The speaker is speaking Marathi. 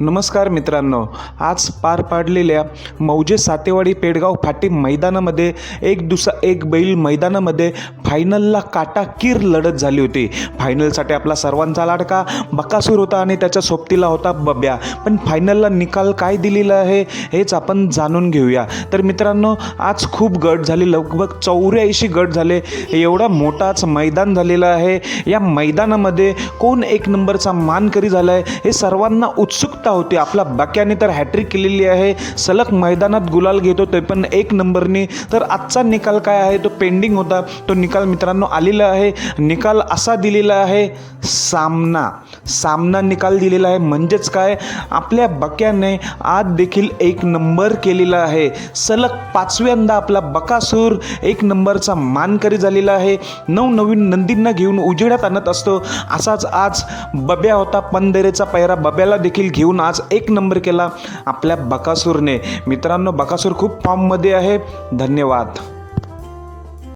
नमस्कार मित्रांनो आज पार पाडलेल्या मौजे सातेवाडी पेडगाव फाटी मैदानामध्ये एक दुसरा एक बैल मैदानामध्ये फायनलला काटाकीर लढत झाली होती. फायनलसाठी आपला सर्वांचा लाडका बकासूर होता आणि त्याच्या सोबतीला होता बब्या. पण फायनलला निकाल काय दिलेला आहे हेच आपण जाणून घेऊया. तर मित्रांनो आज खूप गट झाले लगभग चौऱ्याऐंशी गट झाले. एवढा मोठाच मैदान झालेलं आहे. या मैदानामध्ये कोण एक नंबरचा मानकरी झाला आहे हे सर्वांना उत्सुक उत्सुकता होती. आपला बाक्याने तर हॅट्रिक केलेली आहे. सलग मैदानात गुलाल घेतो ते पण एक नंबरने. तर आजचा निकाल काय आहे? तो पेंडिंग होता. तो निकाल मित्रांनो आलेला आहे. निकाल असा दिलेला आहे सामना. सामना निकाल दिलेला आहे. म्हणजेच काय? आपल्या बक्याने आज देखील एक नंबर केलेला आहे. सलग पाचव्यांदा आपला बकासूर एक नंबरचा मानकरी झालेला आहे. नवनवीन नंदींना घेऊन उजेडात आणत असतो. असाच आज बब्या होता. पंधरेचा पैरा बब्याला देखील घेऊन आज एक नंबर केला आपल्या बकासूरने. मित्रांनो बकासूर खूप फॉर्ममध्ये आहे. धन्यवाद.